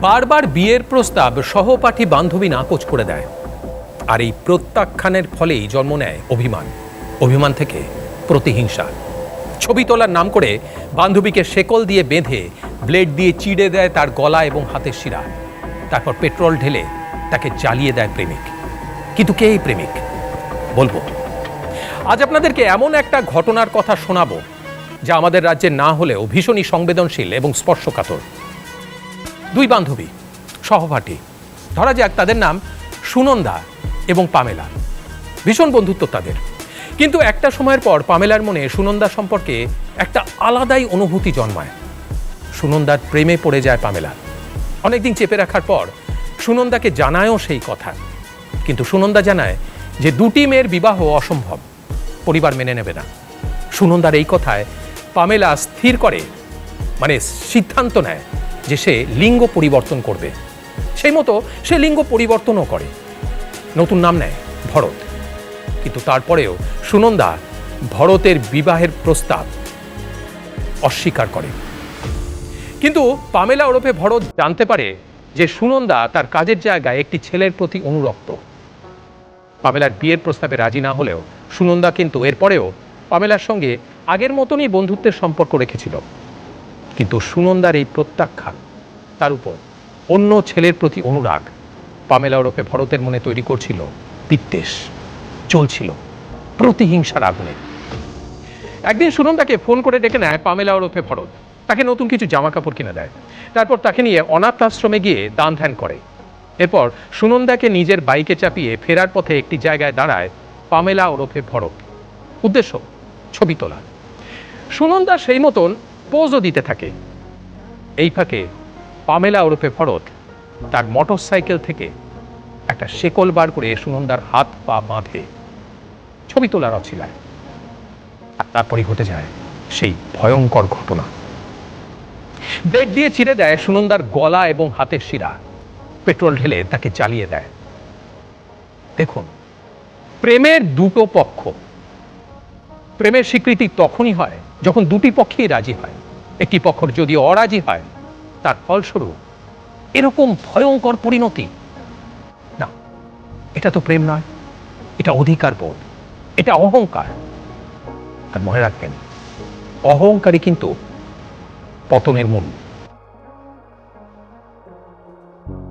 বারবার বিয়ের প্রস্তাব সহপাঠী বান্ধবী নাকচ করে দেয়। আর এই প্রত্যাখ্যানের ফলেই জন্ম নেয় অভিমান। অভিমান থেকে প্রতিহিংসা। ছবি তোলার নাম করে বান্ধবীকে শেকল দিয়ে বেঁধে, ব্লেড দিয়ে চিড়ে দেয় তার গলা এবং হাতের শিরা। তারপর পেট্রোল ঢেলে তাকে জ্বালিয়ে দেয় প্রেমিক। কিন্তু কে এই প্রেমিক? বলব। আজ আপনাদেরকে এমন একটা ঘটনার কথা শোনাবো, যা আমাদের রাজ্যে না হলেও ভীষণই সংবেদনশীল এবং স্পর্শকাতর। দুই বান্ধবী, সহপাঠী। ধরা যাক তাদের নাম সুনন্দা এবং পামেলা। ভীষণ বন্ধুত্ব তাদের। কিন্তু একটা সময়ের পর পামেলার মনে সুনন্দা সম্পর্কে একটা আলাদাই অনুভূতি জন্মায়। সুনন্দার প্রেমে পড়ে যায় পামেলা। অনেকদিন চেপে রাখার পর সুনন্দাকে জানায়ও সেই কথা। কিন্তু সুনন্দা জানায় যে দুটি মেয়ের বিবাহ অসম্ভব। পরিবার মেনে নেবে না। সুনন্দার এই কথায় পামেলা স্থির করে মানে সিদ্ধান্ত নেয় যে সে লিঙ্গ পরিবর্তন করবে। সেই মতো সে লিঙ্গ পরিবর্তনও করে। নতুন নাম নেয় ভরত। কিন্তু তারপরেও সুনন্দা ভরতের বিবাহের প্রস্তাব অস্বীকার করে। কিন্তু পামেলা ওরফে ভরত জানতে পারে যে সুনন্দা তার কাজের জায়গায় একটি ছেলের প্রতি অনুরক্ত। পামেলার বিয়ের প্রস্তাবে রাজি না হলেও সুনন্দা কিন্তু এরপরেও পামেলার সঙ্গে আগের মতনই বন্ধুত্বের সম্পর্ক রেখেছিল। কিন্তু সুনন্দার এই প্রত্যাখ্যান, তার উপর অন্য ছেলের প্রতি অনুরাগ পামেলা ওরফে ভরতের মনে তৈরি করছিল বিদ্বেষ চলছিল প্রতিহিংসার আগুনে। একদিন সুনন্দাকে ফোন করে ডেকে নেয় পামেলা ওরফে ভরত, তাকে নতুন কিছু জামা কাপড় কিনে দেয়। তারপর তাকে নিয়ে অনাথ আশ্রমে গিয়ে দান ধ্যান করে। এরপর সুনন্দাকে নিজের বাইকে চাপিয়ে ফেরার পথে একটি জায়গায় দাঁড়ায় পামেলা ওরফে ভরত। উদ্দেশ্য, ছবি তোলা। সুনন্দা সেই মতন পোজও দিতে থাকে। এই ফাঁকে পামেলা ওরফে ভরত তার মোটর সাইকেল থেকে একটা শেকল বার করে সুনন্দার হাত পা বাঁধে। ছবি তোলার অছিলায়। আর তারপরই ঘটে যায় সেই ভয়ঙ্কর ঘটনা। ব্লেড দিয়ে চিরে দেয় সুনন্দার গলা এবং হাতের শিরা। পেট্রোল ঢেলে তাকে জ্বালিয়ে দেয়। দেখুন, প্রেমের দুটো পক্ষ। প্রেমের স্বীকৃতি তখনই হয় যখন দুটি পক্ষেই রাজি হয়। একটি পক্ষ যদি অরাজি হয়, তার ফলস্বরূপ এরকম ভয়ঙ্কর পরিণতি। না, এটা তো প্রেম নয়, এটা অধিকার বোধ, এটা অহংকার। আর মনে রাখবেন, অহংকারই কিন্তু পতনের মূল।